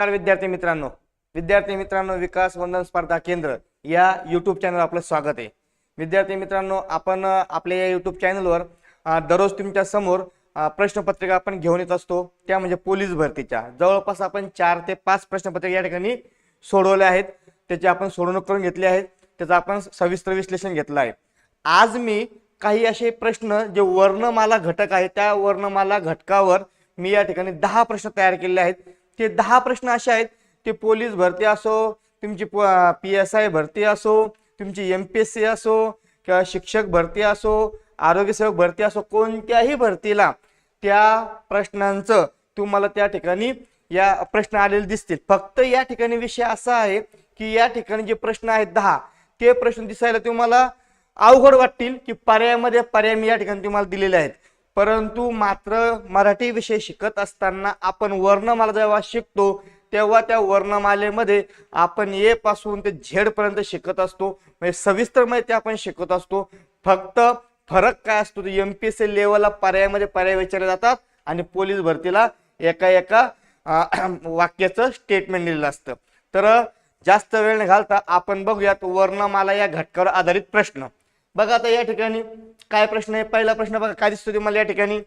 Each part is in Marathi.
नमस्कार विद्यार्थी मित्रांनो. विद्यार्थी मित्रांनो विकास वंदन स्पर्धा केंद्र या यूट्यूब चॅनल आपलं स्वागत आहे. विद्यार्थी मित्रांनो आपण आपल्या या यूट्यूब चॅनलवर दररोज तुमच्यासमोर प्रश्नपत्रिका आपण घेऊन येत असतो. त्या म्हणजे पोलीस भरतीच्या. जवळपास आपण चार ते पाच प्रश्नपत्रिका या ठिकाणी सोडवल्या आहेत. त्याची आपण सोडवणूक करून घेतली आहेत त्याचं आपण सविस्तर विश्लेषण घेतलं आहे. आज मी काही असे प्रश्न जे वर्णमाला घटक आहे त्या वर्णमाला घटकावर मी या ठिकाणी दहा प्रश्न तयार केलेले आहेत. ते दहा प्रश्न असे आहेत. ते पोलीस भरती असो तुमची पी एस आय भरती असो तुमची एम पी एस सी असो किंवा शिक्षक भरती असो आरोग्यसेवक भरती असो कोणत्याही भरतीला त्या प्रश्नांचं तुम्हाला त्या ठिकाणी या प्रश्न आलेले दिसतील. फक्त या ठिकाणी विषय असा आहे की या ठिकाणी जे प्रश्न आहेत दहा ते प्रश्न दिसायला तुम्हाला अवघड वाटतील की पर्यायामध्ये पर्याय मी या ठिकाणी तुम्हाला दिलेले आहेत. परंतु मात्र मराठी विषय शिकत असताना आपण वर्णमाला जेव्हा शिकतो तेव्हा त्या वर्णमालेमध्ये आपण ए पासून ते झेड पर्यंत शिकत असतो. म्हणजे सविस्तर माहिती आपण शिकत असतो. फक्त फरक काय असतो एम पी एस सी लेवलला पर्यायामध्ये पर्याय विचारले जातात आणि पोलीस भरतीला एका एका वाक्याचं स्टेटमेंट दिलेलं असतं. तर जास्त वेळ न घालता आपण बघूयात वर्णमाला या घटकावर आधारित प्रश्न. बघा आता या ठिकाणी काय प्रश्न आहे? पहिला प्रश्न बघा काय दिसतो तुम्हाला या ठिकाणी?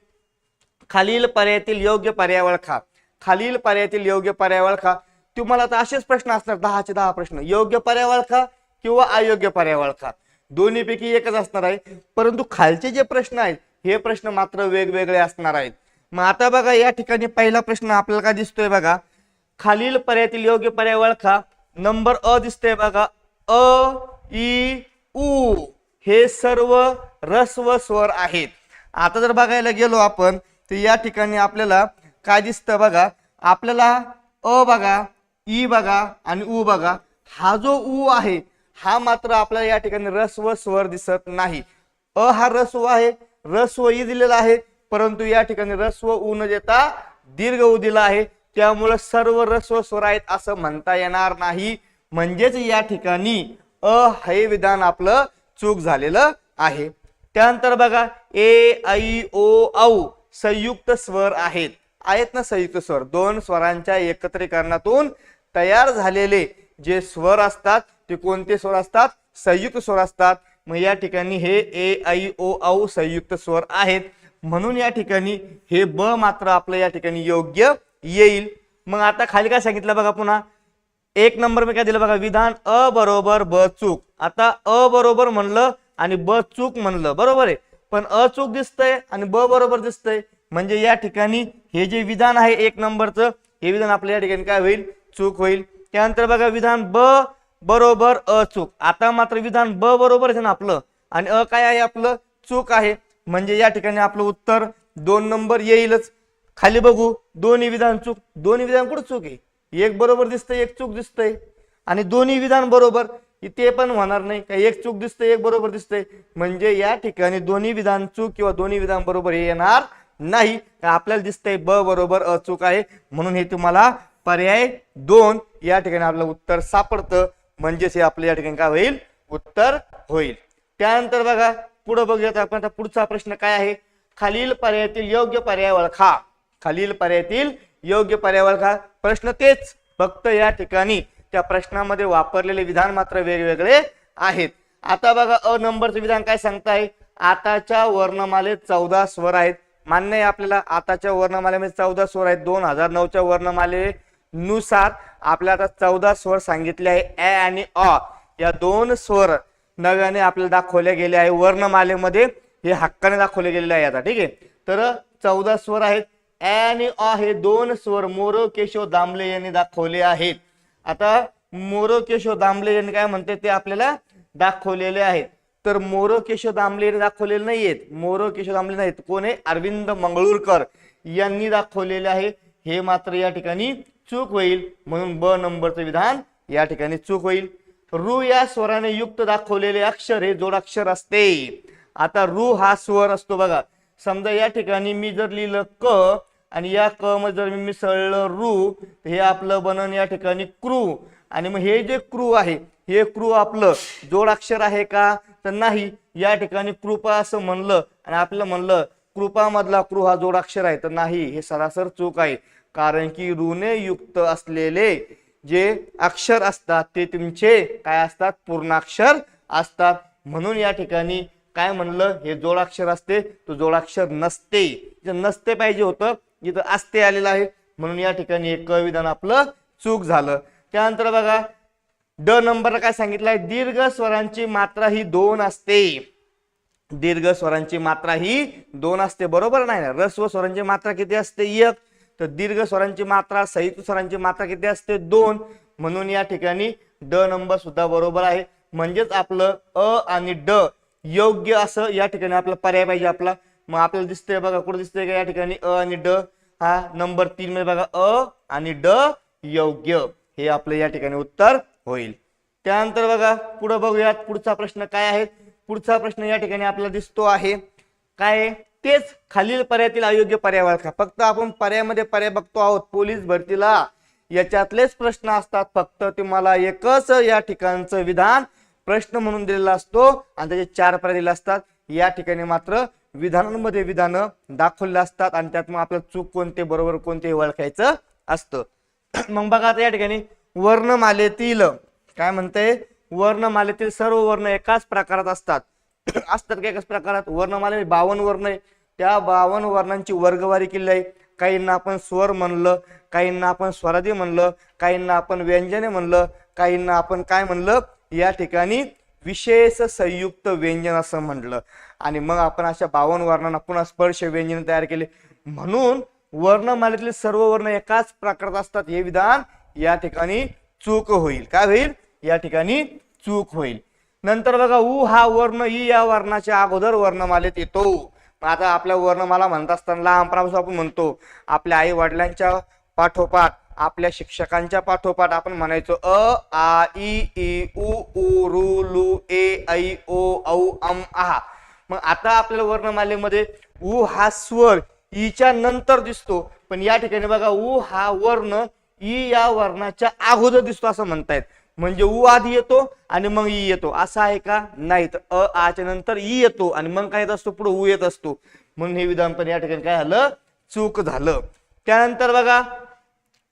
खालील पर्यायातील योग्य पर्याय ओळखा. खालील पर्यायातील योग्य पर्याय ओळखा. तुम्हाला तर असेच प्रश्न असणार दहाचे दहा प्रश्न. योग्य पर्याय ओळखा किंवा अयोग्य पर्याय ओळखा. दोन्हीपैकी एकच असणार आहे. परंतु खालचे जे प्रश्न आहेत हे प्रश्न मात्र वेगवेगळे असणार आहेत. मग आता बघा या ठिकाणी पहिला प्रश्न आपल्याला काय दिसतोय बघा? खालील पर्यायातील योग्य पर्याय ओळखा. नंबर अ दिसतोय बघा. अ ई उ. हे सर्व रस्व स्वर आहेत. आता जर बघायला गेलो आपण तर या ठिकाणी आपल्याला काय दिसतं बघा? आपल्याला अ बघा ई बघा आणि उ बघा. हा जो उ आहे हा मात्र आपल्याला या ठिकाणी रस्व स्वर दिसत नाही. अ हा रस्व आहे रस्व ई दिलेला आहे परंतु या ठिकाणी रस्व उ न देता दीर्घ उ दिला आहे. त्यामुळं सर्व रस्व स्वर आहेत असं म्हणता येणार नाही. म्हणजेच या ठिकाणी अ हे विधान आपलं चूक झालेलं आहे. त्यानंतर बघा ए ऐ ओ औ संयुक्त स्वर आहेत. आहेत ना संयुक्त स्वर? दोन स्वरांच्या एकत्रीकरणातून तयार झालेले जे स्वर असतात ते कोणते स्वर असतात? संयुक्त स्वर असतात. मग या ठिकाणी हे ए ऐ ओ औ संयुक्त स्वर आहेत. म्हणून या ठिकाणी हे ब मात्र आपलं या ठिकाणी योग्य येईल. मग आता खाली काय सांगितलं बघा पुन्हा? एक नंबर मी काय दिलं बघा? विधान अ बरोबर ब चूक. आता अ बरोबर म्हणलं आणि ब चूक म्हणलं बरोबर आहे. पण अ चूक दिसतंय आणि ब बरोबर दिसतंय. म्हणजे या ठिकाणी हे जे विधान आहे एक नंबरचं हे विधान आपल्या या ठिकाणी काय होईल? चूक होईल. त्यानंतर बघा विधान ब बरोबर अ चूक आता मात्र विधान ब बरोबर आहे ना आपलं? आणि अ काय आहे आपलं? चूक आहे. म्हणजे या ठिकाणी आपलं उत्तर दोन नंबर येईलच. खाली बघू. दोन्ही विधान चूक. दोन्ही विधान कुठं चूक आहे? एक बरोबर दिसतंय एक चूक दिसतंय. आणि दोन्ही विधान बरोबर. ते पण होणार नाही. का एक चूक दिसते एक बरोबर दिसतंय म्हणजे या ठिकाणी दोन्ही विधान चूक किंवा दोन्ही विधान बरोबर हे येणार नाही. आपल्याला दिसतंय ब बरोबर अचूक आहे. म्हणून हे तुम्हाला पर्याय दोन या ठिकाणी आपलं उत्तर सापडतं. म्हणजेच हे आपलं या ठिकाणी काय होईल? उत्तर होईल. त्यानंतर बघा पुढे बघूयात आपण आता पुढचा प्रश्न काय आहे? खालील पर्यायातील योग्य पर्याय ओळखा. खालील पर्यायातील योग्य पर्याय ओळखा. प्रश्न तेच. फक्त या ठिकाणी त्या प्रश्नामध्ये वापरलेले विधान मात्र वेगवेगळे आहेत. आता बघा अ नंबरचं विधान काय सांगताय? आताच्या वर्णमालेत चौदा स्वर आहेत. मान्य आहे आपल्याला आताच्या वर्णमालेमध्ये चौदा स्वर आहेत. दोन हजार नऊच्या वर्णमालेनुसार आपल्याला आता चौदा स्वर सांगितले आहे. ए आणि अ या दोन स्वर नव्याने आपल्याला दाखवले गेले आहे. वर्णमालेमध्ये हे हक्काने दाखवले गेलेले आहे आता ठीक आहे? तर चौदा स्वर आहेत. ए आणि अ हे दोन स्वर मोर केशव दामले यांनी दाखवले आहेत. आता मोरकेशव दामले यांनी काय म्हणते ते आपल्याला दाखवलेले आहेत. तर मोरो केशव दामले यांनी दाखवलेले नाहीयेत. मोरकेशव दामले नाहीत कोण आहे? अरविंद मंगळूरकर यांनी दाखवलेले आहे. हे मात्र या ठिकाणी चूक होईल म्हणून ब नंबरचं विधान या ठिकाणी चूक होईल. रू या स्वराने युक्त दाखवलेले अक्षर हे जोडाक्षर असते. आता रू हा स्वर असतो बघा. समजा या ठिकाणी मी जर लिहिलं क आणि या क मध्ये जर मी मिसळलं रू हे आपलं बनन या ठिकाणी क्रू. आणि मग हे जे क्रू आहे हे क्रू आपलं जोडाक्षर आहे का? तर नाही. या ठिकाणी कृपा असं म्हणलं आणि आपलं म्हणलं कृपा मधला क्रू हा जोडाक्षर आहे. तर नाही हे सरासर चूक आहे. कारण की ऋणे युक्त असलेले जे अक्षर असतात ते तुमचे काय असतात? पूर्णाक्षर असतात. म्हणून या ठिकाणी काय म्हणलं? हे जोडाक्षर असते. तो जोडाक्षर नसते. जे नसते पाहिजे होतं इथं असते आलेलं आहे. म्हणून या ठिकाणी हे विधान आपलं चूक झालं. त्यानंतर बघा ड नंबर काय सांगितलंय? दीर्घ स्वरांची मात्रा ही दोन असते. दीर्घ स्वरांची मात्रा ही दोन असते. बरोबर नाही ना? रस्व स्वरांची मात्रा किती असते? एक. तर दीर्घ स्वरांची मात्रा संयुक्त स्वरांची मात्रा किती असते? दोन. म्हणून या ठिकाणी ड नंबर सुद्धा बरोबर आहे. म्हणजेच आपलं अ आणि ड योग्य असं या ठिकाणी आपला पर्याय पाहिजे आपला. मग आपल्याला दिसतंय बघा कुठं दिसतंय का या ठिकाणी? अ आणि ड. हा नंबर तीन मध्ये बघा अ आणि ड योग्य. हे आपलं या ठिकाणी उत्तर होईल. त्यानंतर बघा पुढे बघूयात पुढचा प्रश्न काय आहे? पुढचा प्रश्न या ठिकाणी आपल्याला दिसतो आहे. काय आहे? तेच खालील पर्यायातील अयोग्य पर्याय ओळखा. फक्त आपण पर्यायामध्ये पर्याय बघतो आहोत पोलीस भरतीला. याच्यातलेच प्रश्न असतात. फक्त तुम्हाला एकच या ठिकाणचं विधान प्रश्न म्हणून दिलेला असतो. आणि त्याचे चार पर्याय दिले असतात. या ठिकाणी मात्र विधानांमध्ये विधानं दाखवलेले असतात. आणि त्यात मग आपल्याला चूक कोणते बरोबर कोणते ओळखायचं असतं. मग बघा आता या ठिकाणी वर्णमालेतील काय म्हणते? वर्णमालेतील सर्व वर्ण एकाच प्रकारात असतात. असतात का एकाच प्रकारात? वर्णमाले बावन्न वर्ण आहे. त्या बावन्न वर्णांची वर्गवारी केली आहे. काहींना आपण स्वर म्हणलं काहींना आपण स्वरादी म्हणलं काहींना आपण व्यंजने म्हणलं काहींना आपण काय म्हणलं? या ठिकाणी विशेष संयुक्त व्यंजन असं म्हटलं आणि मग आपण अशा बावन्न वर्णांना पुन्हा स्पर्श व्यंजन तयार केले. म्हणून वर्णमालेतले सर्व वर्ण एकाच प्रकारात असतात हे विधान या ठिकाणी चूक होईल. काय होईल? या ठिकाणी चूक होईल. नंतर बघा उ हा वर्ण ई या वर्णाच्या अगोदर वर्णमालेत येतो. मग आता आपल्या वर्णमाला म्हणत असताना लहानपणापासून आपण म्हणतो आपल्या आई वडिलांच्या पाठोपाठ आपल्या शिक्षकांच्या पाठोपाठ आपण म्हणायचो अ आ ई ई उ उ रु ए ऐ ओ औ अम आहा मग आता आपल्या वर्णमालेमध्ये उ हा स्वर ईच्या नंतर दिसतो. पण या ठिकाणी बघा उ हा वर्ण ई या वर्णाच्या अगोदर दिसतो असं म्हणतायत. म्हणजे उ आधी येतो आणि मग ई येतो. असं आहे का? नाही. तर अ आच्या नंतर ई येतो आणि मग काय येत असतो? पुढे उ येत असतो. म्हणून हे विधान पण या ठिकाणी काय झालं? चूक झालं. त्यानंतर बघा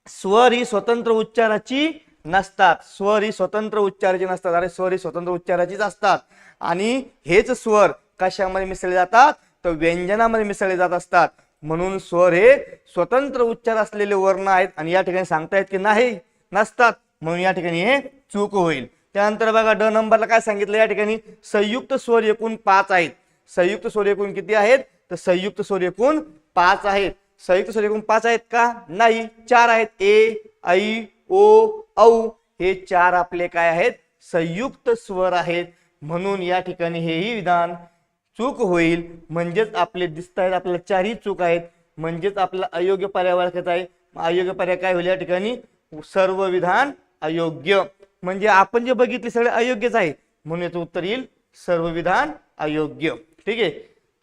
स्वर ही स्वतंत्र उच्चाराची नसतात. स्वर ही स्वतंत्र उच्चाराची नसतात. अरे स्वर ही स्वतंत्र उच्चाराचीच असतात. आणि हेच स्वर कशामध्ये मिसळले जातात? तर व्यंजनामध्ये मिसळले जात असतात. म्हणून स्वर हे स्वतंत्र उच्चार असलेले वर्ण आहेत आणि या ठिकाणी सांगतायत की नाही नसतात. म्हणून या ठिकाणी हे चूक होईल. त्यानंतर बघा ड नंबरला काय सांगितलं? या ठिकाणी संयुक्त स्वर एकूण पाच आहेत. संयुक्त स्वर एकूण किती आहेत? तर संयुक्त स्वर एकूण पाच आहेत. संयुक्त स्वर एकूण पाच आहेत का? नाही. चार आहेत. ए ऐ ओ औ. हे चार आपले काय आहेत? संयुक्त स्वर आहेत. म्हणून या ठिकाणी हेही विधान चूक होईल म्हणजेच आपले दिसत आहेत आपल्याला चारही चूक आहेत म्हणजेच आपल्याला अयोग्य पर्याय ओळखायचा आहे. अयोग्य पर्याय काय होईल या ठिकाणी? सर्व विधान अयोग्य. म्हणजे आपण जे बघितले सगळे अयोग्यच आहे. म्हणून याचं उत्तर येईल सर्व विधान अयोग्य. ठीक आहे?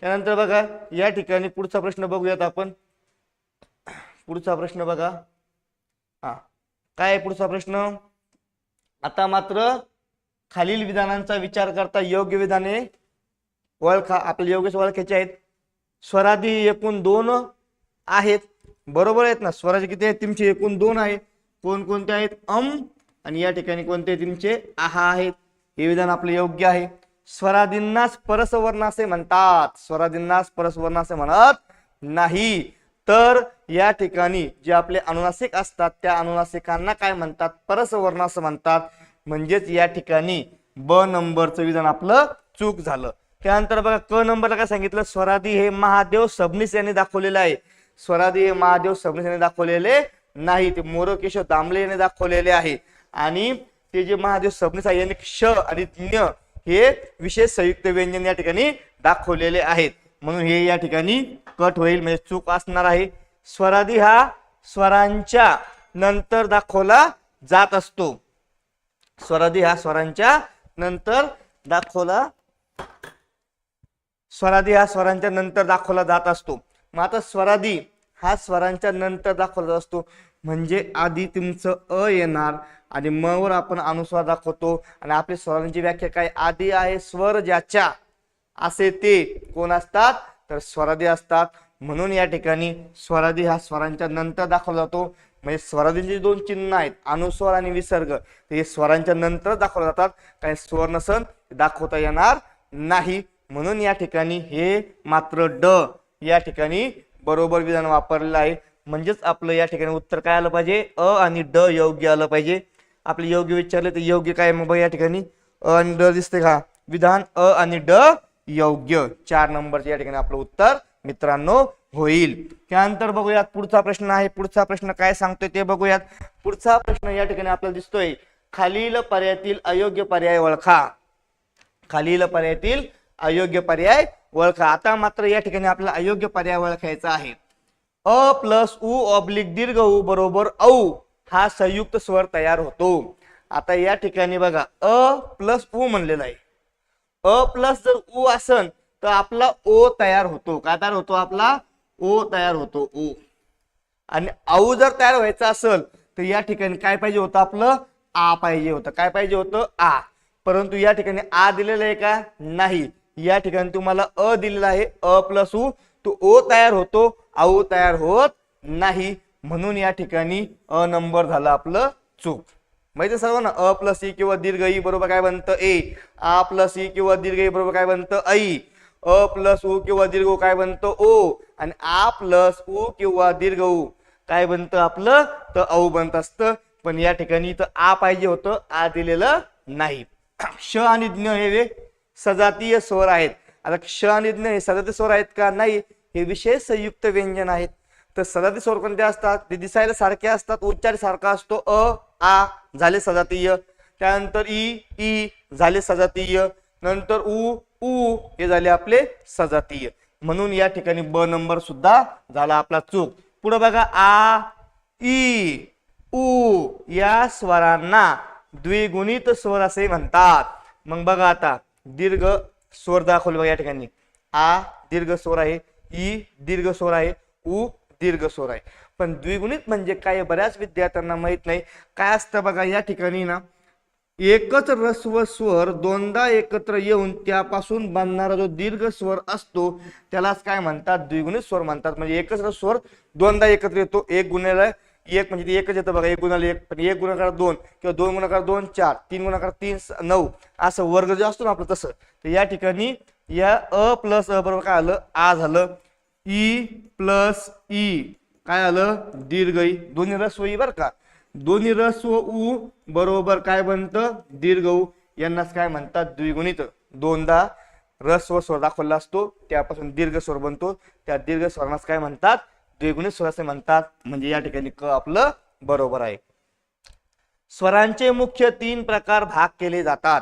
त्यानंतर बघा या ठिकाणी पुढचा प्रश्न बघूयात आपण. पुढचा प्रश्न बघा. हा. काय आहे पुढचा प्रश्न? आता मात्र खालील विधानांचा विचार करता योग्य विधाने ओळखा आपले योगेश ओळखायचे आहेत. स्वराधी एकूण दोन आहेत. बरोबर आहेत ना? स्वराज किती आहेत? तुमचे एकूण दोन आहेत कोणकोणते आहेत? अम आणि या ठिकाणी कोणते तुमचे आहा आहेत? हे विधान आपले योग्य आहे. स्वराधींनाच परसवर्ण असे म्हणतात. स्वराधींनाच परसवर्ण असे म्हणत नाही. तर या ठिकाणी जे आपले अनुनासिक असतात त्या अनुनासिकांना काय म्हणतात? परसवर्ण असं म्हणतात. म्हणजेच या ठिकाणी ब नंबरचं विधान आपलं चूक झालं. त्यानंतर बघा क नंबरला काय सांगितलं? स्वराधी हे महादेव सबनीस यांनी दाखवलेलं आहे. स्वराधी हे महादेव सबनीस यांनी दाखवलेले नाही. ते मोरकेशव दामले यांनी दाखवलेले आहे. आणि ते जे महादेव सबनीस आहे यांनी क्ष आणि ज्ञ हे विशेष संयुक्त व्यंजन या ठिकाणी दाखवलेले आहेत. म्हणून हे या ठिकाणी कट होईल म्हणजे चूक असणार आहे. स्वराधी हा स्वरांच्या नंतर दाखवला जात असतो. स्वराधी हा स्वरांच्या नंतर दाखवला स्वरादी हा स्वरांच्या नंतर दाखवला जात असतो. मग आता स्वरादी हा स्वरांच्या नंतर दाखवला जात असतो. म्हणजे आधी तुमचं अ येणार आणि म वर आपण अनुस्वार दाखवतो. आणि आपली स्वरांची व्याख्या काय? आधी आहे स्वर ज्याच्या. असे ते. कोण असतात? तर स्वरादी असतात. म्हणून या ठिकाणी स्वरादी हा स्वरांच्या नंतर दाखवला जातो. म्हणजे स्वरादीचे दोन चिन्ह आहेत. अनुस्वर आणि विसर्ग. ते स्वरांच्या नंतर दाखवले जातात. काही स्वर नसन दाखवता येणार नाही. म्हणून या ठिकाणी हे मात्र ड या ठिकाणी बरोबर विधान वापरलेलं आहे. म्हणजेच आपलं या ठिकाणी उत्तर काय आलं पाहिजे? अ आणि ड योग्य आलं पाहिजे. आपले योग्य विचारले तर योग्य काय मग या ठिकाणी? अ आणि ड दिसते का? विधान अ आणि ड योग्य. चार नंबरचे या ठिकाणी आपलं उत्तर मित्रांनो होईल. त्यानंतर बघूयात पुढचा प्रश्न आहे. पुढचा प्रश्न काय सांगतोय ते बघूयात. पुढचा प्रश्न या ठिकाणी आपल्याला दिसतोय. खालील पर्यायातील अयोग्य पर्याय ओळखा. खालील पर्यायातील अयोग्य पर्याय ओळखा. आता मात्र या ठिकाणी आपल्याला अयोग्य पर्याय ओळखायचा आहे. अ प्लस उ ऑब्लिक दीर्घ उ बरोबर औ हा संयुक्त स्वर तयार होतो. आता या ठिकाणी बघा अ प्लस उ म्हणलेला आहे. अ प्लस जर उ असन तर आपला ओ तयार होतो. काय तयार होतो? आपला ओ तयार होतो ओ आणि औ जर तयार व्हायचं असेल तर या ठिकाणी काय पाहिजे होतं? आपलं आ पाहिजे होतं. काय पाहिजे होतं? आ. परंतु या ठिकाणी आ दिलेलं आहे का? नाही. या ठिकाणी तुम्हाला अ दिलेला आहे. अ प्लस उ. तो ओ तयार होतो औ तयार होत नाही. म्हणून या ठिकाणी अ नंबर झालं आपलं चूक. माहिती आहे सर्वांना? अ प्लस ई किंवा दीर्घ ई बरोबर काय बनतं? ए. आ प्लस ई किंवा दीर्घ ई बरोबर काय बनतं? ऐ अ प्लस उ किंवा दीर्घ उ काय बनतं? ओ. आणि आ प्लस उ किंवा दीर्घ उ काय बनतं आपलं? तर औ बनत असतं. पण या ठिकाणी तर आ पाहिजे होतं. आ दिलेलं नाही. श आणि ज्ञ हे सजातीय स्वर आहेत. आता क्ष आणि ज्ञ हे सजातीय स्वर आहेत का? नाही. हे विशेष संयुक्त व्यंजन आहेत. तर सजातीय स्वर कोणते असतात? ते दिसायला सारखे असतात उच्चार सारखा असतो. अ आ झाले सजातीय. त्यानंतर ई ई झाले सजातीय. नंतर उ उ हे झाले आपले सजातीय. म्हणून या ठिकाणी ब नंबर सुद्धा झाला आपला चूक. पुढे बघा आ ई उ या स्वरांना द्विगुणित स्वर असे म्हणतात. मग बघा आता. दीर्घ स्वर दाखवले बघा या ठिकाणी. आ दीर्घ स्वर आहे ई दीर्घ स्वर आहे उ दीर्घ स्वर आहे. पण द्विगुणित म्हणजे काय बऱ्याच विद्यार्थ्यांना माहीत नाही. काय असतं बघा या ठिकाणी ना एकच रस्व स्वर दोनदा एकत्र येऊन त्यापासून बनणारा जो दीर्घ स्वर असतो त्यालाच काय म्हणतात? द्विगुणित स्वर म्हणतात. म्हणजे एकच रस्व स्वर दोनदा एकत्र येतो एक गुन्ह्याला एक म्हणजे ते एकच येतं बघा एक गुणाला एक पण एक गुणाकार दोन किंवा दोन गुणाकार दोन चार तीन गुणाकार तीन स- नऊ असं वर्ग जे असतो ना आपलं तसं तर या ठिकाणी या अ प्लस अ बरोबर काय आलं? आ झालं. ई प्लस ई काय आलं? दीर्घ ई. दोन्ही रस्व ई बरं का? दोन्ही रस्व उ बरोबर काय बनतं? दीर्घ उ. यांनाच काय म्हणतात? द्विगुणित. दोनदा रस्व स्वर दाखवला असतो त्यापासून दीर्घ स्वर बनतो. त्या दीर्घ स्वरांनाच काय म्हणतात? द्विगुणित स्वर असे म्हणतात. म्हणजे या ठिकाणी क आपलं बरोबर आहे. स्वरांचे मुख्य तीन प्रकार भाग केले जातात.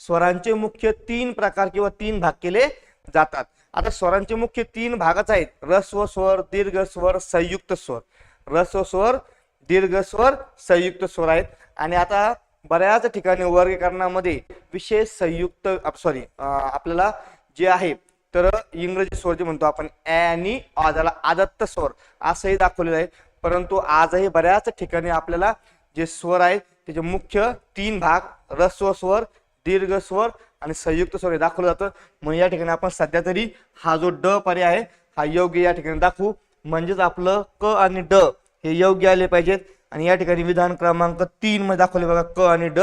स्वरांचे मुख्य तीन प्रकार किंवा तीन भाग केले जातात. आता स्वरांचे मुख्य तीन भागच आहेत. रस्व स्वर दीर्घ स्वर संयुक्त स्वर. रस्व स्वर दीर्घ स्वर संयुक्त स्वर आहेत. आणि आता बऱ्याच ठिकाणी वर्गीकरणामध्ये विशेष संयुक्त सॉरी आपल्याला जे आहे तर इंग्रजी स्वर जे म्हणतो आपण ॲ आणि आजाला आदत्त स्वर असंही दाखवलेलं आहे. परंतु आजही बऱ्याच ठिकाणी आपल्याला जे स्वर आहेत त्याचे मुख्य तीन भाग रस्व स्वर दीर्घ स्वर आणि संयुक्त स्वर हे दाखवलं जातं. म्हणून या ठिकाणी आपण सध्या तरी हा जो ड पर्याय आहे हा योग्य या ठिकाणी दाखवू. म्हणजेच आपलं क आणि ड हे योग्य आले पाहिजेत. आणि या ठिकाणी विधान क्रमांक तीन मध्ये दाखवले बघा क आणि ड.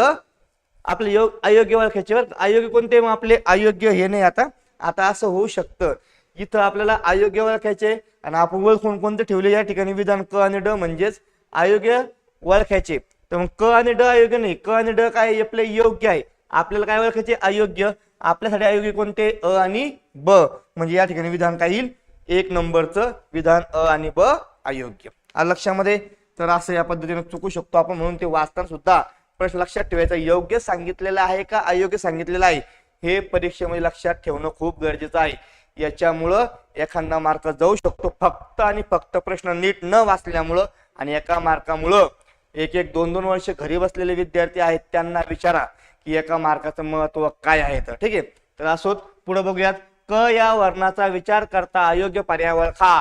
आपले योग अयोग्य ओळखायचे बरं अयोग्य कोणते? मग आपले अयोग्य हे नाही आता. आता असं होऊ शकतं. इथं आपल्याला अयोग्य ओळखायचे आणि आपण ओळखून कोणते ठेवले या ठिकाणी विधान क आणि ड म्हणजेच अयोग्य ओळखायचे. तर मग क आणि ड अयोग्य नाही. क आणि ड काय आपले योग्य आहे. आपल्याला काय ओळखायचे? अयोग्य. आपल्यासाठी अयोग्य कोणते? अ आणि ब. म्हणजे या ठिकाणी विधान काय येईल? एक नंबरचं विधान अ आणि ब अयोग्य. लक्षामध्ये? तर असं या पद्धतीने चुकू शकतो आपण म्हणून ते वाचताना सुद्धा प्रश्न लक्षात ठेवायचा. योग्य सांगितलेलं आहे का? अयोग्य सांगितलेलं आहे. हे परीक्षेमध्ये लक्षात ठेवणं खूप गरजेचं आहे. याच्यामुळं एखादा मार्क जाऊ शकतो. फक्त आणि फक्त प्रश्न नीट न वाचल्यामुळं आणि एका मार्कामुळं. एक एक दोन दोन वर्ष घरी बसलेले विद्यार्थी आहेत त्यांना विचारा की एका मार्काचं महत्त्व काय आहे तर. ठीक आहे? तर असोत पुढे बघूयात. क या वर्णाचा विचार करता अयोग्य पर्याय ओळखा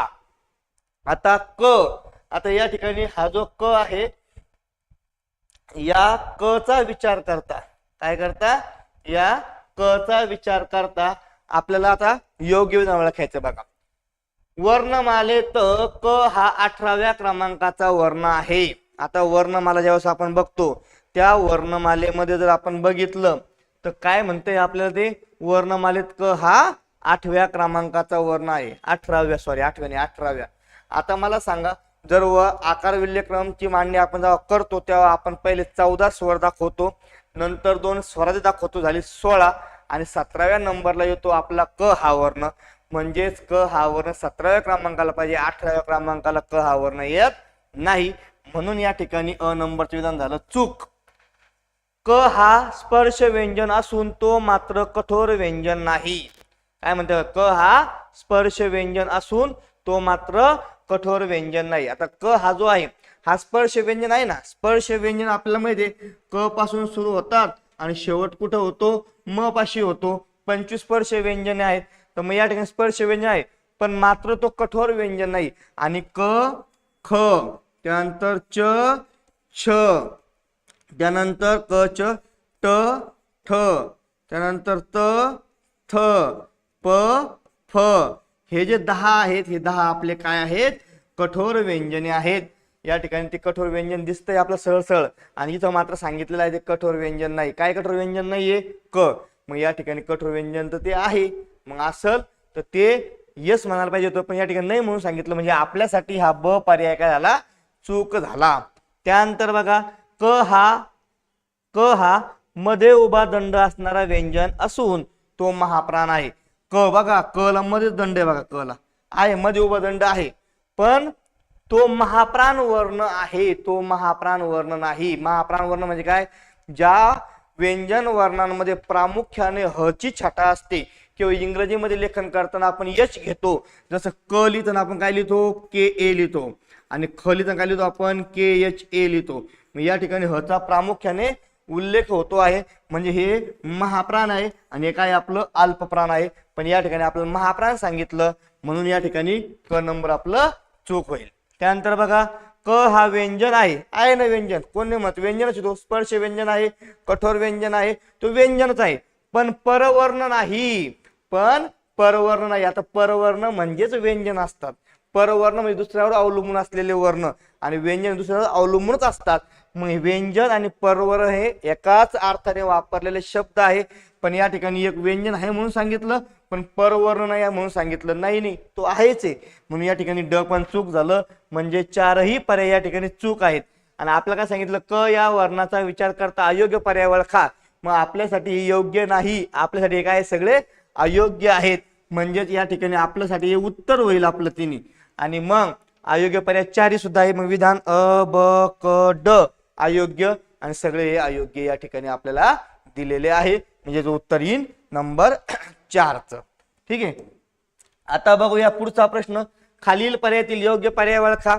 आता क आता या ठिकाणी हा जो क आहे या क चा विचार करता. काय करता? या क चा विचार करता आपल्याला आता योग्य विधान ओळखायचं बघा. वर्णमालेत क हा अठराव्या क्रमांकाचा वर्ण आहे. आता वर्णमाला ज्यावेळेस आपण बघतो त्या वर्णमालेमध्ये जर आपण बघितलं तर काय म्हणते आपल्याला ते? वर्णमालेत क हा आठव्या क्रमांकाचा वर्ण आहे. अठराव्या सॉरी आठव्याने अठराव्या. आता मला सांगा जर व आकार विल्यक्रमची मांडणी आपण जेव्हा करतो तेव्हा आपण पहिले चौदा स्वर दाखवतो नंतर दोन स्वराज्य दाखवतो झाली सोळा. आणि सतराव्या नंबरला येतो आपला क हा वर्ण. म्हणजेच क हा वर्ण सतराव्या क्रमांकाला पाहिजे. अठराव्या क्रमांकाला क हा वर्ण येत नाही. म्हणून या ठिकाणी अ नंबरचं विधान झालं चूक. क हा स्पर्श व्यंजन असून तो मात्र कठोर व्यंजन नाही. काय म्हणते क हा स्पर्श व्यंजन असून तो मात्र कठोर व्यंजन नाही. आता क हा जो आहे हा स्पर्श व्यंजन आहे ना स्पर्श व्यंजन आपल्याला माहिती आहे क पासून सुरू होतात आणि शेवट कुठं होतो? म पाशी होतो. पंचवीस स्पर्श व्यंजने आहेत तर मग या ठिकाणी स्पर्श व्यंजन आहे. पण मात्र तो कठोर व्यंजन नाही. आणि क ख त्यानंतर च छ त्यानंतर क च ट ठ त्यानंतर त थ प फ. हे जे दहा आहेत हे दहा आपले काय आहेत? कठोर व्यंजने आहेत. या ठिकाणी ते कठोर व्यंजन दिसतंय आपलं सळसळ. आणि इथं मात्र सांगितलेलं आहे ते कठोर व्यंजन नाही. काय कठोर व्यंजन नाहीये? क. मग या ठिकाणी कठोर व्यंजन तर ते आहे. मग असल तर ते यस म्हणायला पाहिजे होतं. पण या ठिकाणी नाही म्हणून सांगितलं. म्हणजे आपल्यासाठी हा ब पर्याय काय झाला? चूक झाला. त्यानंतर बघा क हा क हा मध्ये उभा दंड असणारा व्यंजन असून तो महाप्राण आहे. क बघा क ला मध्ये दंड आहे बघा क ला. आहे मध्ये उभा दंड आहे. पण तो महाप्राण वर्ण आहे तो महाप्राण वर्ण नाही. महाप्राण वर्ण म्हणजे काय? ज्या व्यंजन वर्णांमध्ये प्रामुख्याने ह ची छटा असते. किंवा इंग्रजीमध्ये लेखन करताना आपण यश घेतो. जसं क लिहिताना आपण काय लिहितो? के ए लिहितो. आणि ख लिहिताना काय लिहितो आपण? के एच ए लिहितो. या ठिकाणी ह चा प्रामुख्याने उल्लेख होतो आहे. म्हणजे हे महाप्राण आहे आणि हे काय आपलं अल्पप्राण आहे. पण या ठिकाणी आपलं महाप्राण सांगितलं. म्हणून या ठिकाणी क नंबर आपलं चूक होईल. त्यानंतर बघा क हा व्यंजन आहे. आहे ना व्यंजन? कोण मत व्यंजनच तो स्पर्श व्यंजन आहे कठोर व्यंजन आहे. तो व्यंजनच आहे. पण परवर्ण नाही. पण परवर्ण नाही. आता परवर्ण म्हणजेच व्यंजन असतात. परवर्ण म्हणजे दुसऱ्यावर अवलंबून असलेले वर्ण. आणि व्यंजन दुसऱ्यावर अवलंबूनच असतात. मग व्यंजन आणि परवर्ण हे एकाच अर्थाने वापरलेले शब्द आहे. पण या ठिकाणी एक व्यंजन आहे म्हणून सांगितलं पण परवर्ण नाही आहे म्हणून सांगितलं. नाही नाही तो आहेच आहे. म्हणून या ठिकाणी ड पण चूक झालं. म्हणजे चारही पर्याय या ठिकाणी चूक आहेत. आणि आपल्याला काय सांगितलं? क या वर्णाचा विचार करता अयोग्य पर्याय ओळखा. मग आपल्यासाठी हे योग्य नाही. आपल्यासाठी हे काय सगळे अयोग्य आहेत. म्हणजेच या ठिकाणी आपल्यासाठी हे उत्तर होईल आपलं तिने आणि मग अयोग्य पर्याय चारही सुद्धा आहे. मग विधान अ ब क ड अयोग्य. आणि सगळे हे अयोग्य या ठिकाणी आपल्याला दिलेले आहे. म्हणजे जो उत्तर येईल नंबर चारच. ठीक आहे? आता बघूया पुढचा प्रश्न. खालील पर्यायातील योग्य पर्याय ओळखा.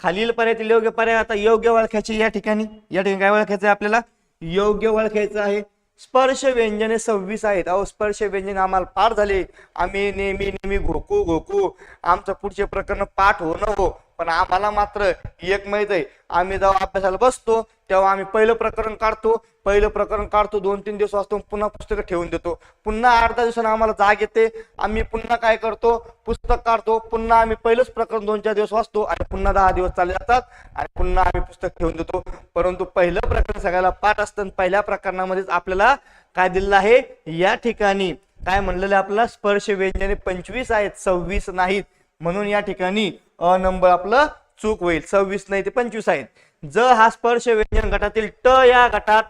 खालील पर्यायातील योग्य पर्याय आता योग्य ओळखायचे या ठिकाणी. या ठिकाणी काय ओळखायचं आहे आपल्याला? योग्य ओळखायचं आहे. स्पर्श व्यंजने सव्वीस आहेत. अहो स्पर्श व्यंजन आम्हाला पाठ झाले. आम्ही नेहमी नेहमी घोकू घोकू. आमचं पुढचे प्रकरण पाठ हो न हो. पण आम्हाला मात्र एक माहीत आहे आम्ही जेव्हा अभ्यासाला बसतो तेव्हा आम्ही पहिलं प्रकरण काढतो पहिलं प्रकरण काढतो दोन तीन दिवस वाचतो पुन्हा पुस्तकं ठेवून देतो. पुन्हा अर्धा दिवसानं आम्हाला जाग येते आम्ही पुन्हा काय करतो पुस्तक काढतो पुन्हा आम्ही पहिलंच प्रकरण दोन चार दिवस वाचतो आणि पुन्हा दहा दिवस चालले जातात आणि पुन्हा आम्ही पुस्तक ठेवून देतो. परंतु पहिलं प्रकरण सगळ्याला पाठ असतं आणि पहिल्या प्रकरणामध्येच आपल्याला काय दिलेलं आहे? या ठिकाणी काय म्हणलेलं आपल्याला? स्पर्श व्यंजने पंचवीस आहेत सव्वीस नाहीत. म्हणून या ठिकाणी अ नंबर आपलं चूक होईल. सव्वीस नाही ते पंचवीस आहेत ज हा स्पर्श व्यंजन गटातील ट या गटात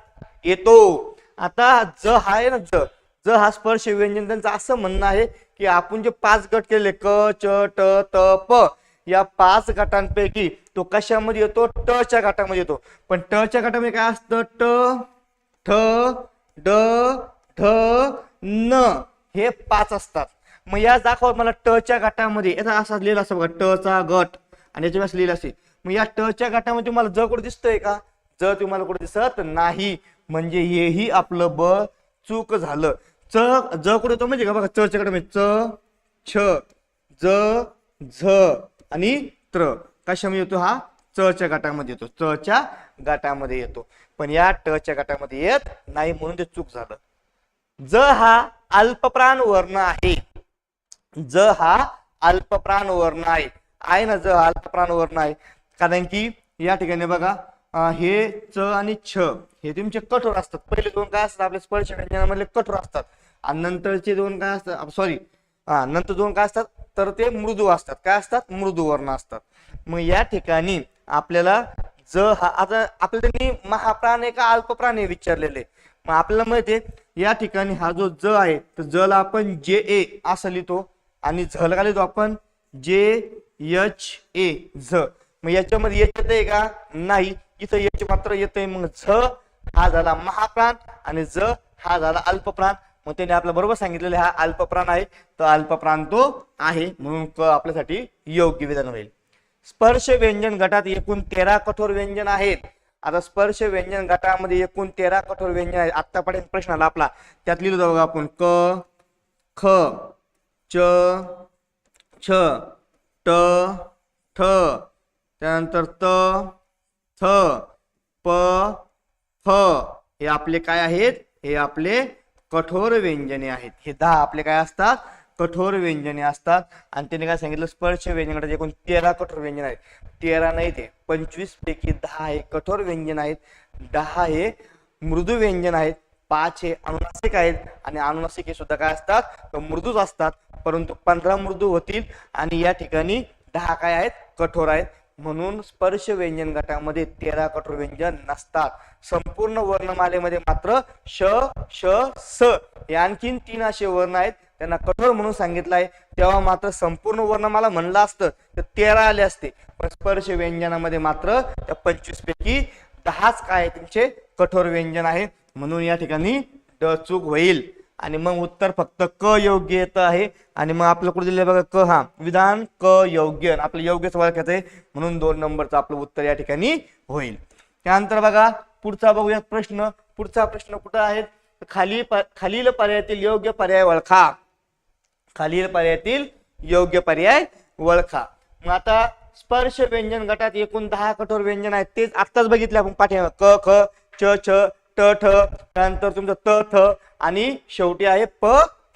येतो. आता ज हा आहे ना ज. ज हा स्पर्श व्यंजन त्यांचं असं म्हणणं आहे की आपण जे पाच गट केले क च ट त प या पाच गटांपैकी तो कशामध्ये येतो? ट च्या गटामध्ये येतो. पण ट च्या गटामध्ये काय असतं? ट ठ ड ढ न हे पाच असतात. मग या दाखवत मला ट च्या गटामध्ये. याचा असा लिहिला असं बघा ट चा गट. आणि याच्या असं लिहिलं असेल. मग या ट च्या गटामध्ये तुम्हाला ज कुठे दिसतंय का? ज तुम्हाला कुठे दिसत नाही. म्हणजे हेही आपलं ब चूक झालं. च ज कुठे येतो म्हणजे का? बघा च च्या गटामध्ये च छ ज झ आणि त्र. कशामध्ये येतो हा? च च्या गटामध्ये येतो. च च्या गटामध्ये येतो. पण या ट च्या गटामध्ये येत नाही म्हणून ते चूक झालं. ज हा अल्पप्राण वर्ण आहे. ज हा अल्पप्राण वर्ण आहे आहे ना ज हा अल्पप्राण वर्ण आहे कारण की या ठिकाणी बघा हे च आणि छ हे तुमचे कठोर असतात. पहिले दोन काय असतात? आपल्या स्पर्श व्यंजनामधले कठोर असतात. आणि नंतरचे दोन काय असतात? सॉरी हा नंतर दोन काय असतात? तर ते मृदू असतात. काय असतात? मृदू वर्ण असतात. मग या ठिकाणी आपल्याला ज हा आता आपल्याला महाप्राण आहे का अल्पप्राण आहे विचारलेले? मग आपल्याला माहिती आहे या ठिकाणी हा जो ज आहे तर ज ला आपण जे ए असं लिहितो. आणि झ ला आपण जे एच ए झ. मग याच्यामध्ये येत येतंय का? नाही. इथं यच मात्र येतंय. मग झ हा झाला महाप्राण आणि ज हा झाला अल्पप्राण. मग त्याने आपल्या बरोबर सांगितलेलं हा अल्पप्राण आहे. तर अल्पप्राण तो आहे. म्हणून क आपल्यासाठी योग्य विधान होईल. स्पर्श व्यंजन गटात एकूण तेरा कठोर व्यंजन आहेत. आता स्पर्श व्यंजन गटामध्ये एकूण तेरा कठोर व्यंजन आहेत. आतापर्यंत प्रश्न आला आपला. त्यात लिहिलं जाऊ आपण क ख च छ ट ठ त्यानंतर त थ प फ. हे आपले काय आहेत? हे आपले कठोर व्यंजने आहेत. हे दहा आपले काय असतात? कठोर व्यंजने असतात. आणि त्याने काय सांगितलं? स्पर्श व्यंजनाचे एकूण तेरा कठोर व्यंजन आहेत. तेरा नाही ते पंचवीस पैकी दहा हे कठोर व्यंजन आहेत. दहा हे मृदू व्यंजन आहेत. पाच हे अनुनासिक आहेत. आणि अनुनासिक हे सुद्धा काय असतात? तर मृदूच असतात. परंतु पंधरा मृदू होतील आणि या ठिकाणी दहा काय आहेत? कठोर आहेत. म्हणून स्पर्श व्यंजन गटामध्ये तेरा कठोर व्यंजन नसतात. संपूर्ण वर्णमालेमध्ये मात्र श श स हे आणखीन तीन असे वर्ण आहेत. त्यांना कठोर म्हणून सांगितलं आहे तेव्हा मात्र संपूर्ण वर्णमाला म्हणलं असतं तर तेरा आले असते. पण स्पर्श व्यंजनामध्ये मात्र त्या पंचवीस पैकी दहाच काय तुमचे कठोर व्यंजन आहे. म्हणून या ठिकाणी चूक होईल. आणि मग उत्तर फक्त क योग्य येतं आहे. आणि मग आपलं कुठे दिले बघा क हा विधान क योग्य. आणि आपलं योग्यच ओळखायचं आहे. म्हणून दोन नंबरचं आपलं उत्तर या ठिकाणी होईल. त्यानंतर बघा पुढचा बघूयात प्रश्न. पुढचा प्रश्न कुठं आहे? खाली प- खालील पर्यायातील योग्य पर्याय ओळखा. खालील पर्यायातील योग्य पर्याय ओळखा. मग आता स्पर्श व्यंजन गटात एकूण दहा कठोर व्यंजन आहेत. तेच आत्ताच बघितले आपण पाठ्या क ख च छ ट ठ त्यानंतर तुमचं त थ आणि शेवटी आहे प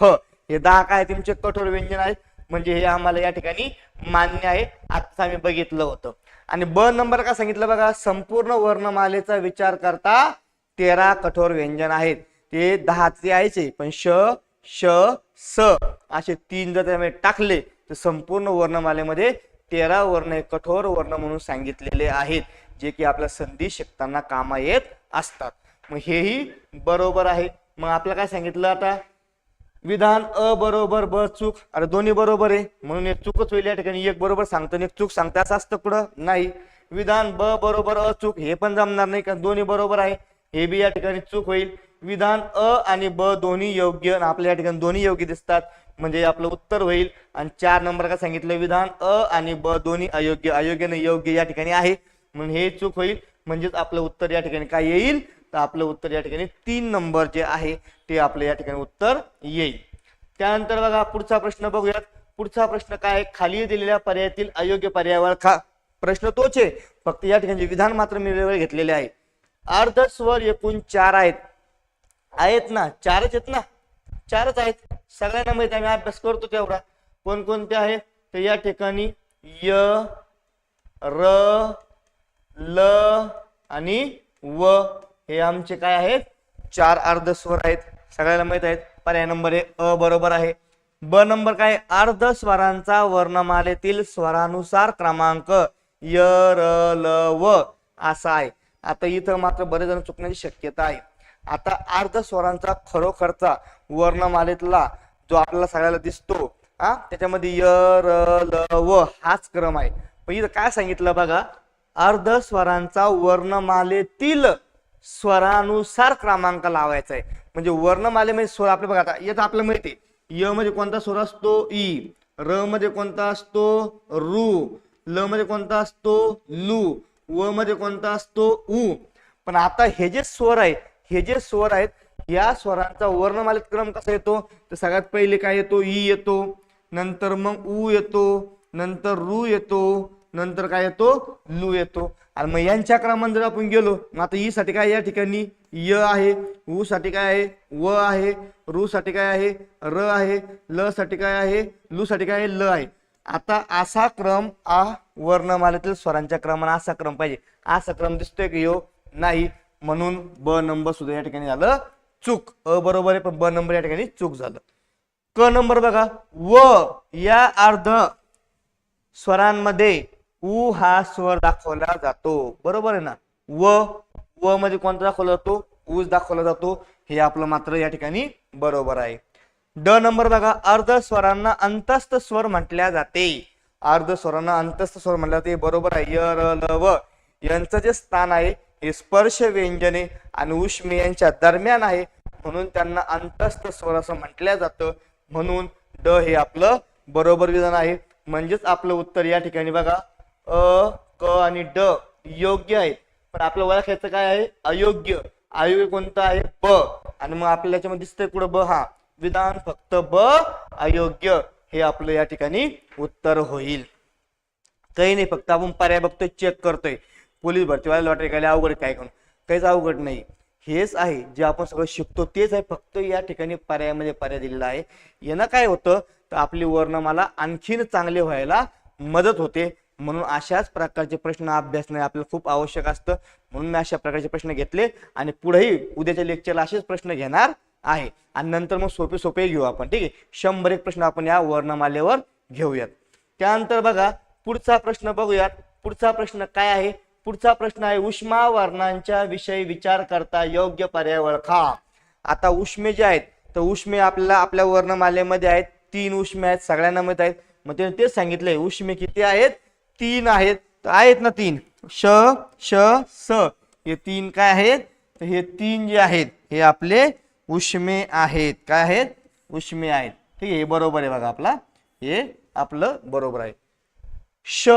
फ. हे दहा काय तुमचे कठोर व्यंजन आहेत. म्हणजे हे आम्हाला या ठिकाणी मान्य आहे. आता आम्ही बघितलं होतं. आणि ब नंबर का सांगितलं बघा? संपूर्ण वर्णमालेचा विचार करता तेरा कठोर व्यंजन आहेत. ते दहाचे यायचे पण श श स असे तीन जर त्यामध्ये टाकले तर संपूर्ण वर्णमालेमध्ये तेरा वर्ण हे कठोर वर्ण म्हणून सांगितलेले आहेत. जे की आपल्या संधी शिकताना कामा येत असतात. मग हेही बरोबर आहे. मग आपल्याला काय सांगितलं आता? विधान अ बरोबर ब चूक. अरे दोन्ही बरोबर आहे. म्हणून एक चूकच होईल या ठिकाणी. एक बरोबर सांगतो आणि एक चूक सांगता असं असतं कुठं? नाही. विधान ब बरोबर अ चूक हे पण जमणार नाही कारण दोन्ही बरोबर आहे. हे बी या ठिकाणी चूक होईल. विधान अ आणि ब दोन्ही योग्य आपल्या या ठिकाणी दोन्ही योग्य दिसतात. म्हणजे आपलं उत्तर होईल. आणि चार नंबर का सांगितलं? विधान अ आणि ब दोन्ही अयोग्य. अयोग्य नाही योग्य या ठिकाणी आहे. म्हणून हे चूक होईल. म्हणजेच आपलं उत्तर या ठिकाणी काय येईल? तर आपलं उत्तर या ठिकाणी तीन नंबर जे आहे ते आपलं या ठिकाणी उत्तर येईल. त्यानंतर बघा पुढचा प्रश्न बघूयात. पुढचा प्रश्न काय? आहे? खाली दिलेल्या पर्यायातील अयोग्य पर्यावर खा प्रश्न तोच आहे. फक्त या ठिकाणी विधान मात्र मी वेगळे घेतलेले आहे. अर्ध स्वर एकूण चार आहेत. आहेत ना? चारच आहेत ना? चारच आहेत. सगळ्यांना माहिती आहे, आम्ही अभ्यास करतो तेवढा. कोणकोणते आहे तर या ठिकाणी य र ल आणि व. हे आमचे काय आहेत? चार अर्ध स्वर आहेत. सगळ्याला माहीत आहेत. पर्याय नंबर हे अ बरोबर आहे. ब नंबर काय? अर्ध स्वरांचा वर्णमालेतील स्वरानुसार क्रमांक य र ल व असा आहे. आता इथं मात्र बरेच जण चुकण्याची शक्यता आहे. आता अर्ध स्वरांचा खरोखरचा वर्णमालेतला जो आपल्याला सगळ्याला दिसतो हा त्याच्यामध्ये य र ल व हाच क्रम आहे. पण इथं काय सांगितलं बघा? अर्ध स्वरांचा वर्णमालेतील स्वरानुसार क्रमांक लावायचा आहे म्हणजे वर्णमालेमध्ये स्वर आपले बघा आता याचं आपल्याला माहिती आहे. य म्हणजे कोणता स्वर असतो? ई. र मध्ये कोणता असतो? रू. ल मध्ये कोणता असतो? लू. व मध्ये कोणता असतो? उ. पण आता हे जे स्वर आहे हे जे स्वर आहेत या स्वरांचा वर्णमालेत क्रम कसा येतो? तर सगळ्यात पहिले काय येतो? ई येतो. नंतर मग उ येतो. नंतर रू येतो. नंतर काय येतो? लू येतो. आणि मग यांच्या क्रमांक जर आपण गेलो. मग आता ई साठी काय या ठिकाणी? य आहे उ साठी काय आहे? व आहे रू साठी काय आहे? र आहे ल साठी काय आहे? लू साठी काय आहे? ल आहे. आता असा क्रम आ वर्णमालेतील स्वरांच्या क्रमाने असा क्रम पाहिजे. असा क्रम दिसतोय की यो नाही. म्हणून ब नंबर सुद्धा या ठिकाणी झालं चूक. अ बरोबर आहे पण ब नंबर या ठिकाणी चूक झालं. क नंबर बघा. व या अर्ध स्वरांमध्ये उ हा स्वर दाखवला जातो. बरोबर आहे ना? व व मध्ये कोणता दाखवला जातो? ऊस दाखवला जातो. हे आपलं मात्र या ठिकाणी बरोबर आहे. ड नंबर बघा अर्ध स्वरांना अंतस्थ स्वर म्हटल्या जाते. अर्ध स्वरांना अंतस्थ स्वर म्हटल्या जाते. बरोबर आहे. य र ल व यांचं जे स्थान आहे हे स्पर्श व्यंजने आणि उष्मे यांच्या दरम्यान आहे. म्हणून त्यांना अंतस्थ स्वर असं म्हटलं जातं. म्हणून ड हे आपलं बरोबर विधान आहे. म्हणजेच आपलं उत्तर या ठिकाणी बघा. अ क आणि ड योग्य आहे पण आपलं ओळखायचं काय आहे? अयोग्य. अयोग्य कोणतं आहे? ब. आणि मग आपल्याला याच्यामध्ये दिसतंय कुठं ब? हा. विधान फक्त ब अयोग्य. हे आपलं या ठिकाणी उत्तर होईल. काही नाही फक्त आपण पर्याय बघतोय चेक करतोय. पोलीस भरती व्हायला लॉटरी काय अवघड काय करून काहीच अवघड नाही. हेच आहे जे आपण सगळं शिकतो तेच आहे फक्त या ठिकाणी पर्यायामध्ये पर्याय दिलेला आहे. यानं काय होतं? तर आपली वर्णमाला आणखीन चांगले व्हायला मदत होते. म्हणून अशाच प्रकारचे प्रश्न अभ्यासणे आपल्याला खूप आवश्यक असतं. म्हणून मी अशा प्रकारचे प्रश्न घेतले आणि पुढेही उद्याच्या लेक्चरला असेच प्रश्न घेणार आहे. आणि नंतर मग सोपे सोपे घेऊ आपण ठीक आहे? शंभर एक प्रश्न आपण या वर्णमालेवर घेऊयात. त्यानंतर बघा पुढचा प्रश्न बघूयात. पुढचा प्रश्न काय आहे? पुढचा प्रश्न आहे उष्मा वर्णांच्या विषयी विचार करता योग्य पर्याय ओळखा. आता उष्मे जे आहेत तर उष्मे आपल्याला आपल्या वर्णमालेमध्ये आहेत. तीन उष्मे आहेत सगळ्यांना माहीत आहेत. मग त्याने तेच सांगितलंय उष्मे किती आहेत? तीन आहेत. तर आहेत ना तीन? श श स. हे तीन काय आहेत? तर हे तीन जे आहेत हे आपले उष्मे आहेत. काय आहेत? उष्मे आहेत. ठीक आहे हे बरोबर आहे बघा आपला. हे आपलं बरोबर आहे. श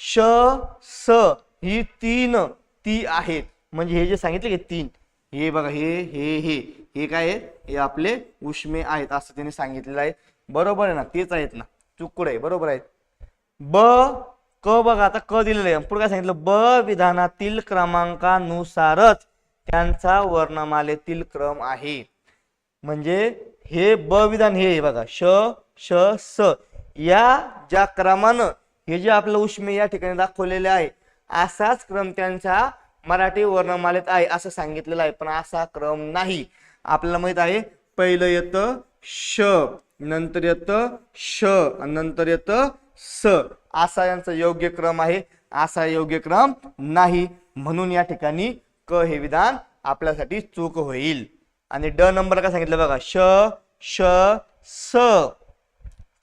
श स ही तीन ती आहेत. म्हणजे हे जे सांगितले की तीन. हे बघा हे हे हे. हे काय आहेत? हे आपले उष्मे आहेत असं त्यांनी सांगितलेलं आहे. बरोबर आहे ना? तेच आहेत ना. चुकूड आहे? बरोबर आहेत ब क बघा आता क दिलेलं आहे. पुढे काय सांगितलं? ब विधानातील क्रमांकानुसारच त्यांचा वर्णमालेतील क्रम आहे. म्हणजे हे ब विधान हे आहे बघा. श श स. या ज्या क्रमानं हे जे आपलं उष्मे या ठिकाणी दाखवलेले आहे असाच क्रम त्यांचा मराठी वर्णमालेत आहे असं सांगितलेलं आहे. पण असा क्रम नाही. आपल्याला माहीत आहे पहिलं येतं श नंतर येतं श नंतर येतं स असा यांचा योग्य क्रम आहे असा योग्य क्रम नाही. म्हणून या ठिकाणी क हे विधान आपल्यासाठी चूक होईल. आणि ड नंबर काय सांगितलं बघा श श स.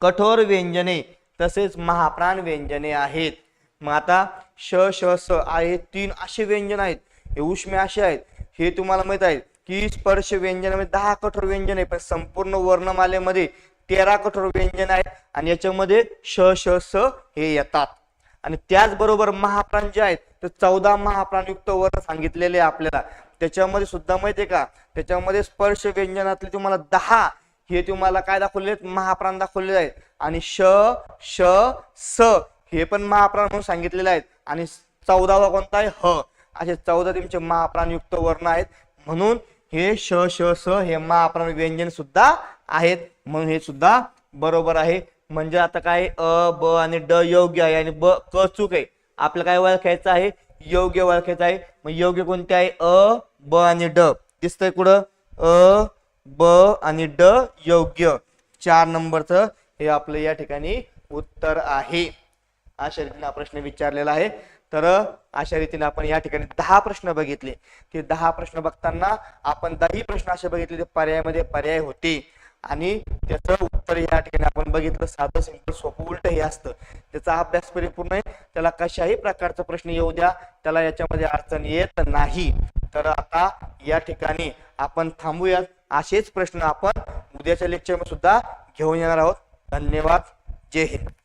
कठोर व्यंजने तसेच महाप्राण व्यंजने आहेत. मग आता श श स आहे तीन असे व्यंजन आहेत. हे उष्मे असे आहेत. हे तुम्हाला माहीत आहे की स्पर्श व्यंजनामध्ये दहा कठोर व्यंजन आहे पण संपूर्ण वर्णमालेमध्ये तेरा कठोर व्यंजन आहेत आणि याच्यामध्ये श श स हे येतात. आणि त्याचबरोबर महाप्राण जे आहेत ते चौदा महाप्राणयुक्त वर्ण सांगितलेले आहे आपल्याला. त्याच्यामध्ये सुद्धा माहितीये का? त्याच्यामध्ये स्पर्श व्यंजनातले तुम्हाला दहा हे तुम्हाला काय दाखवलेले आहेत? महाप्राण दाखवलेले आहेत. आणि श श स हे पण महाप्राण म्हणून सांगितलेले आहेत. आणि चौदावा कोणता आहे? ह. असे चौदा तुमचे महाप्राणयुक्त वर्ण आहेत. म्हणून हे श श स हे महाप्राण व्यंजन सुद्धा आहेत. म्हणून हे सुद्धा बरोबर आहे. म्हणजे आता काय अ ब आणि ड योग्य आहे आणि ब क चूक आहे. आपलं काय ओळखायचं आहे? योग्य ओळखायचं आहे. मग योग्य कोणते आहे? अ ब आणि ड. दिसतंय कुठं? अ ब आणि ड योग्य. चार नंबरचं हे आपलं या ठिकाणी उत्तर आहे. अशा रीतीने हा प्रश्न विचारलेला आहे. तर अशा रीतीने आपण या ठिकाणी दहा प्रश्न बघितले. ते दहा प्रश्न बघताना आपण दहाही प्रश्न असे बघितले ते पर्यायामध्ये पर्याय होते. आणि त्याचं उत्तर या ठिकाणी आपण बघितलं साधं सिंपल सोपं उलट हे असतं. त्याचा अभ्यास परिपूर्ण आहे. त्याला कशाही प्रकारचा प्रश्न येऊ द्या. त्याला याच्यामध्ये अडचण येत नाही. तर आता या ठिकाणी आपण थांबूयात. असेच प्रश्न आपण उद्याच्या लेक्चरमध्ये सुद्धा घेऊन येणार आहोत. धन्यवाद. जय हिंद.